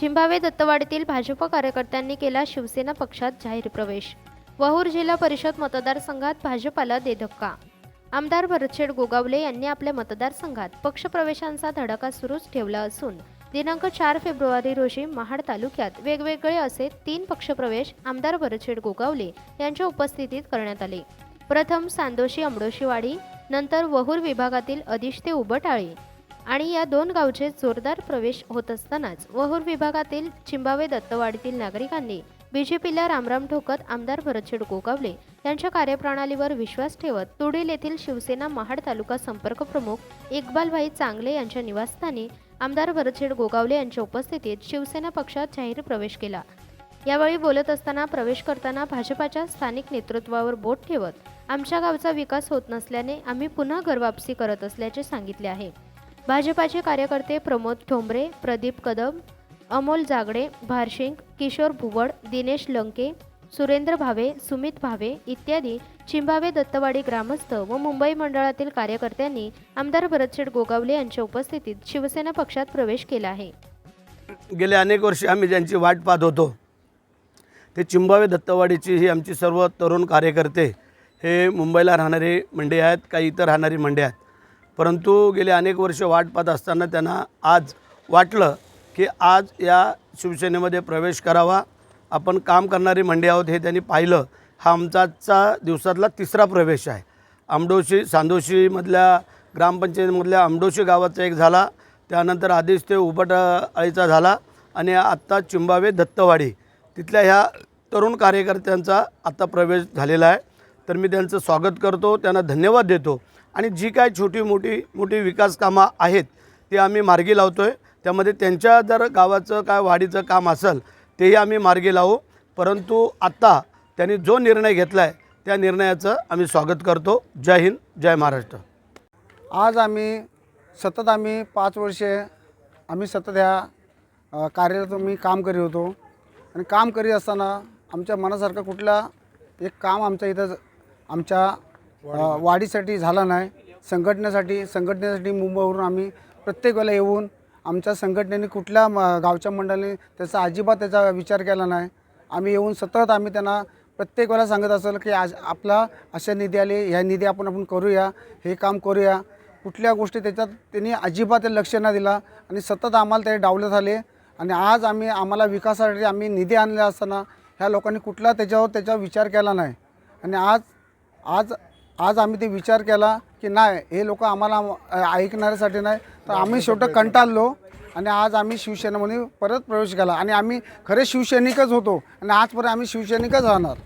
चिंभावे दत्तवाडीतील भाजप कार्यकर्त्यांनी केला शिवसेना पक्षात जाहीर प्रवेश. वहूर जिल्हा परिषद मतदारसंघात भाजपाला दे धक्का. आमदार भरतशेठ गोगावले यांनी आपल्या मतदारसंघात पक्षप्रवेशांचा धडाका सुरूच ठेवला असून दिनांक चार फेब्रुवारी रोजी महाड तालुक्यात वेगवेगळे असे तीन पक्षप्रवेश आमदार भरतशेठ गोगावले यांच्या उपस्थितीत करण्यात आले. प्रथम सांदोशी अमडोशीवाडी नंतर वहूर विभागातील अदिश ते उबटाळी आणि या दोन गावचे जोरदार प्रवेश होत असतानाच वहूर विभागातील चिंबावे दत्तवाडीतील नागरिकांनी बीजेपीला रामराम ठोकत आमदार भरतशेठ गोगावले यांच्या कार्यप्रणालीवर विश्वास ठेवत तुडील येथील शिवसेना महाड तालुका संपर्क प्रमुख इक्बालभाई चांगले यांच्या निवासस्थानी आमदार भरतशेड गोगावले यांच्या उपस्थितीत शिवसेना पक्षात जाहीर प्रवेश केला. यावेळी बोलत असताना प्रवेश करताना भाजपाच्या स्थानिक नेतृत्वावर बोट ठेवत आमच्या गावचा विकास होत नसल्याने आम्ही पुन्हा घरवापसी करत असल्याचे सांगितले आहे. भाजपाचे कार्यकर्ते प्रमोद ठोंबरे प्रदीप कदम अमोल जागडे भारशिंग किशोर भुवड दिनेश लंके सुरेंद्र भावे सुमित भावे इत्यादी चिंभावे दत्तवाडी ग्रामस्थ व मुंबई मंडळातील कार्यकर्त्यांनी आमदार भरतशेठ गोगावले यांच्या उपस्थितीत शिवसेना पक्षात प्रवेश केला आहे. गेले अनेक वर्षे आम्ही ज्यांची वाट पाहत होतो ते चिंबावे दत्तवाडीची ही आमची सर्व तरुण कार्यकर्ते हे मुंबईला राहणारे मंडे आहेत काही इतर राहणारी मंडे आहेत. परंतु गेले अनेक वर्ष वाट पाहत असताना त्यांना आज वाटलं की आज या शिवसेनेमध्ये प्रवेश करावा. आपण काम करणारी मंडळी आहोत हे त्यांनी पाहिलं. हा आमचाचा दिवसातला तिसरा प्रवेश आहे. आमडोशी सांदोशीमधल्या ग्रामपंचायतीमधल्या आमडोशी गावाचा एक झाला. त्यानंतर आधीच ते उबट अळीचा झाला आणि आत्ता चिंबावे दत्तवाडी. तिथल्या ह्या तरुण कार्यकर्त्यांचा आत्ता प्रवेश झालेला आहे. तर मी त्यांचं स्वागत करतो त्यांना धन्यवाद देतो. आणि जी काय छोटी मोठी मोठी विकास कामं आहेत ती आम्ही मार्गी लावतो आहे त्यामध्ये त्यांच्या जर गावाचं काय वाढीचं काम असेल तेही आम्ही मार्गी लावू. परंतु आत्ता त्यांनी जो निर्णय घेतला आहे त्या निर्णयाचं आम्ही स्वागत करतो. जय हिंद जय महाराष्ट्र. आज आम्ही सतत आम्ही पाच वर्षे आम्ही सतत ह्या अ, कार्यालयात मी काम करीत होतो. आणि काम करीत असताना आमच्या मनासारखं कुठला एक काम आमच्या इथं आमच्या वाढीसाठी झाला नाही. संघटनेसाठी संघटनेसाठी मुंबईवरून आम्ही प्रत्येक वेळेला येऊन आमच्या संघटनेने कुठल्या म गावच्या मंडळाने त्याचा अजिबात त्याचा विचार केला नाही. आम्ही येऊन सतत आम्ही त्यांना प्रत्येक वेळेला सांगत असेल की आज आपला अशा निधी आले ह्या निधी आपण आपण करूया हे काम करूया. कुठल्या गोष्टी त्याच्यात त्यांनी अजिबात लक्ष न दिला आणि सतत आम्हाला ते डावलत आले. आणि आज आम्ही आम्हाला विकासासाठी आम्ही निधी आणला असताना ह्या लोकांनी कुठला त्याच्यावर त्याच्यावर विचार केला नाही. आणि आज आज आज आम्ही ते विचार केला की नाही हे लोक आम्हाला ऐकणाऱ्यासाठी नाही. तर आम्ही शेवटं कंटाळलो आणि आज आम्ही शिवसेनेमध्ये परत प्रवेश केला. आणि आम्ही खरे शिवसैनिकच होतो आणि आजपर्यंत आम्ही शिवसैनिकच राहणार.